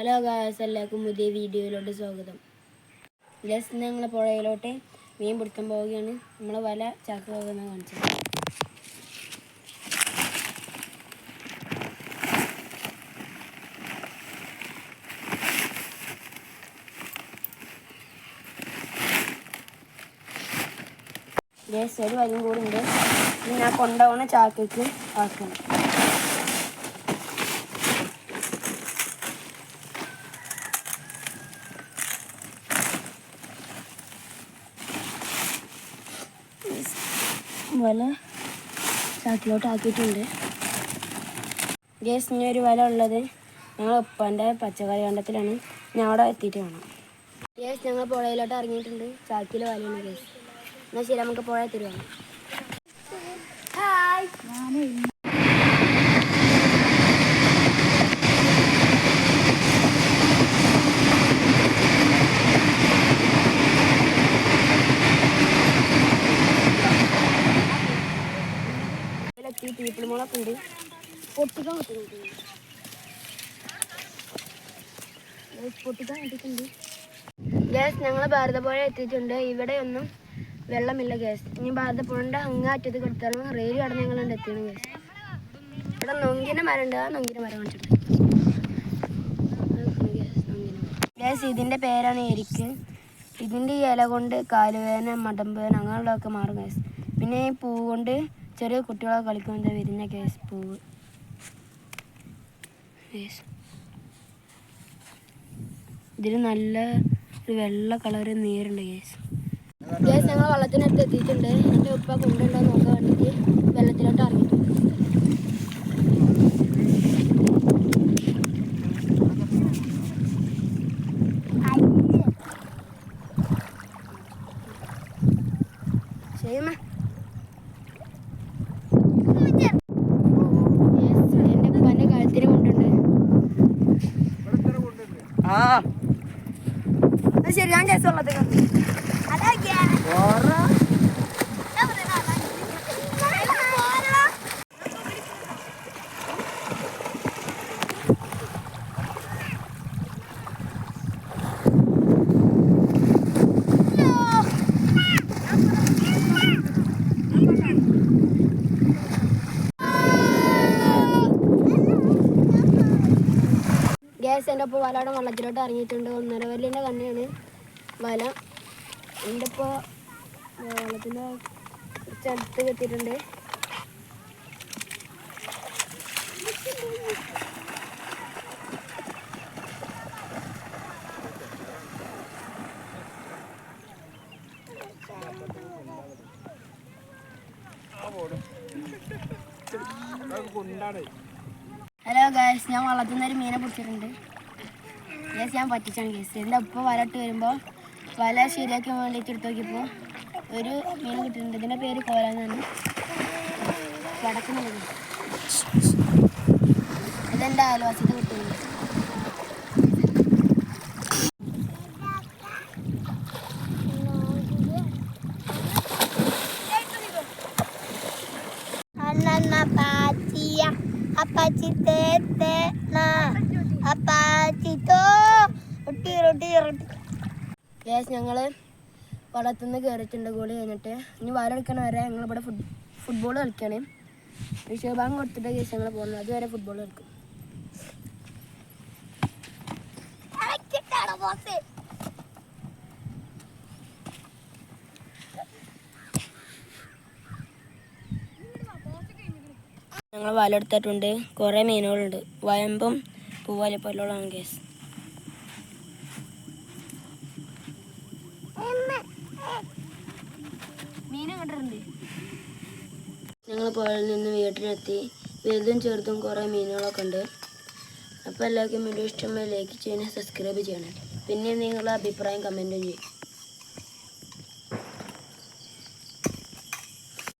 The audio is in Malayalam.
ഹലോ ഗായസ് എല്ലാവർക്കും പുതിയ വീഡിയോയിലോട്ട് സ്വാഗതം. ലെസ് ഞങ്ങൾ പുഴയിലോട്ട് മീൻ പിടുത്തം പോവുകയാണ്. നമ്മൾ വല ചാക്ക് പോകുന്ന കാണിച്ചത് ഗസ് ഒരു വരും കൂടി ഉണ്ട്. ഞാൻ കൊണ്ടുപോകുന്ന ചാക്കയ്ക്ക് ആക്കണം. വല ചാക്കിലോട്ട് ആക്കിയിട്ടുണ്ട് ഗ്യാസ് ഇനി ഒരു വല ഉള്ളത് ഞങ്ങൾ ഉപ്പാന്റെ പച്ചക്കറി കണ്ടത്തിലാണ്. ഞാൻ അവിടെ എത്തിയിട്ട് വേണം ഗ്യാസ് ഞങ്ങൾ പുഴയിലോട്ട് ഇറങ്ങിയിട്ടുണ്ട്. ചാക്കിൽ വലയാണ് ഗ്യാസ് എന്നാൽ ശരി നമുക്ക് പുഴ എത്തിയിട്ട് വേണം ഇതിലെത്തി പീപ്പിൾ മുളക് ഉണ്ട്. പൊട്ടിക്കാൻ പൊട്ടിക്കാൻ കിട്ടിയിട്ടുണ്ട് ഗ്യാസ് ഞങ്ങൾ ഭാരതപ്പുഴ എത്തിയിട്ടുണ്ട്. ഇവിടെ ഒന്നും വെള്ളമില്ല ഗ്യാസ് ഇനി ഭാരതപ്പുഴന്റെ അങ്ങാറ്റത്ത് കൊടുത്താലും റെയിൽ കടന്ന് ഞങ്ങൾ എത്തിയാണ് ഗ്യാസ് ഇവിടെ നൊങ്കിന്റെ മരം ഉണ്ട് ആ നൊങ്കിന്റെ മരം. കാണിച്ചിട്ടുണ്ട് ഗ്യാസ് ഇതിന്റെ പേരാണ് എരിക്ക്. ഇതിന്റെ ഈ ഇല കൊണ്ട് കാലുവേദന മടമ്പേന അങ്ങനെയുള്ളതൊക്കെ മാറും ഗ്യാസ് പിന്നെ ഈ പൂ കൊണ്ട് ചെറിയ കുട്ടികളെ കളിക്കുന്നത് വിരിഞ്ഞ കേസ് പൂവ് ഇതിന് നല്ല ഒരു വെള്ള കളറ് നീരുണ്ട് കേസ് കേസ് ഞങ്ങൾ വെള്ളത്തിനടുത്ത് എത്തിയിട്ടുണ്ട്. എന്റെ ഉപ്പ കൊണ്ടുണ്ടോ നോക്കാൻ വേണ്ടിയിട്ട് വെള്ളത്തിലോട്ട് ഇറങ്ങിയിട്ടുണ്ട് ശരിയമ്മ യെസ് എന്റെ ഉപ്പാന്റെ കഴുത്തിന് കൊണ്ടുണ്ട് ആ അത് ശരി ഞാൻ കേസ് ഉള്ളത് ഗ്യാസ് എന്റെ ഇപ്പോൾ അവിടെ വെള്ളത്തിലോട്ട് ഇറങ്ങിയിട്ടുണ്ട് ഒന്നര വല്ലിന്റെ കണ്ണിയാണ് വല എന്റെ ഇപ്പോൾ വെള്ളത്തിന്റെ കുറച്ച് അടുത്ത് കെത്തിയിട്ടുണ്ട് കൊണ്ടാണ് ഹലോ ഗായ്സ് ഞാൻ വളർത്തുന്ന ഒരു മീനെ പിടിച്ചിട്ടുണ്ട്. ഗേസ് ഞാൻ പറ്റിച്ചാണ് ഗേസ് എന്റെ ഉപ്പ വലട്ട് വരുമ്പോൾ വല ശരിയാക്കാൻ വേണ്ടിയിട്ട് എടുത്ത് നോക്കിയപ്പോൾ ഒരു മീൻ കിട്ടിയിട്ടുണ്ട്. ഇതിന്റെ പേര് കോലാന്നാണ്. വടക്കുന്നത് ഇതെന്റെ അയൽവാസിക്ക് കിട്ടുന്നത് patia, to, roti roti roti. Gas ഞങ്ങൾ വള്ളത്തിൽ നിന്ന് കയറിയിട്ടുണ്ട് ഗോളി കഴിഞ്ഞിട്ട്. ഇനി വല എടുക്കണ വരെ ഞങ്ങൾ ഇവിടെ ഫുട് ഫുട്ബോൾ കളിക്കുകയാണ് വിഷയഭാഗം കൊടുത്തിട്ട് ഗ്യാസ് ഞങ്ങൾ പോകുന്നത് അതുവരെ ഫുട്ബോൾ കളിക്കും. ഞങ്ങൾ വല എടുത്തിട്ടുണ്ട്. കുറേ മീനുകളുണ്ട്. വയമ്പും പൂവലിപ്പല്ലോളാണ് കേസ് ഞങ്ങൾ പുഴയിൽ നിന്ന് വീട്ടിലെത്തി. വലുതും ചെറുതും കുറേ മീനുകളൊക്കെ ഉണ്ട്. അപ്പോൾ എല്ലാവർക്കും വീഡിയോ ഇഷ്ടമായി ലൈക്ക് ചെയ്യണേ സബ്സ്ക്രൈബ് ചെയ്യണേ. പിന്നെ നിങ്ങളുടെ അഭിപ്രായം കമന്റും ചെയ്യും.